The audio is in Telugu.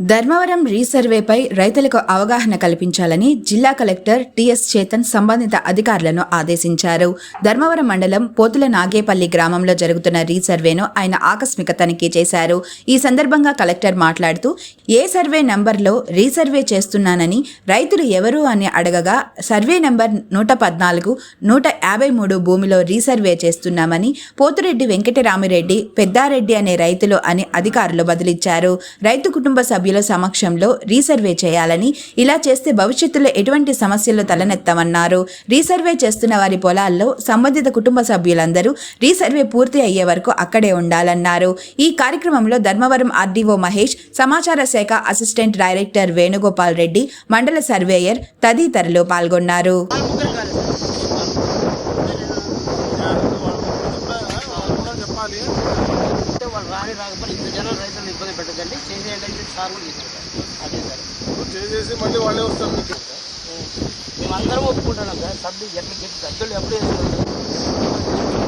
ధర్మవరం రీసర్వేపై రైతులకు అవగాహన కల్పించాలని జిల్లా కలెక్టర్ టిఎస్ చేతన్ సంబంధిత అధికారులను ఆదేశించారు. ధర్మవరం మండలం పోతుల నాగేపల్లి గ్రామంలో జరుగుతున్న రీసర్వేను ఆయన ఆకస్మిక తనిఖీ చేశారు. ఈ సందర్భంగా కలెక్టర్ మాట్లాడుతూ ఏ సర్వే నంబర్లో రీసర్వే చేస్తున్నానని రైతులు ఎవరు అని అడగగా సర్వే నంబర్ నూట పద్నాలుగు నూట యాభై మూడు భూమిలో రీసర్వే చేస్తున్నామని పోతురెడ్డి వెంకటరామిరెడ్డి పెద్దారెడ్డి అనే రైతులు అని అధికారులు బదిలిచ్చారు. రైతు కుటుంబ సభ్యులు సమక్షంలో రీసర్వే చేయాలని ఇలా చేస్తే భవిష్యత్తులో ఎటువంటి సమస్యలు తలనెత్తమన్నారు. రీసర్వే చేస్తున్న వారి పొలాల్లో సంబంధిత కుటుంబ సభ్యులందరూ రీసర్వే పూర్తి అయ్యే వరకు అక్కడే ఉండాలన్నారు. ఈ కార్యక్రమంలో ధర్మవరం ఆర్డీఓ మహేష్ సమాచార శాఖ అసిస్టెంట్ డైరెక్టర్ వేణుగోపాల్ రెడ్డి మండల సర్వేయర్ తదితరులు పాల్గొన్నారు. చెప్పాలి. రాకపోతే ఇంత జనం రైతులను ఇబ్బంది పెట్టదండి చేసేయండి అని చెప్పి సార్ కూడా చెప్పారు అదే సార్. చేసేసి మళ్ళీ వాళ్ళే వస్తారు మీకు. మేమందరం ఒప్పుకుంటున్నాం సార్. సబ్బు ఎట్లా చెప్పి సభ్యులు ఎప్పుడు వేసుకుంటారు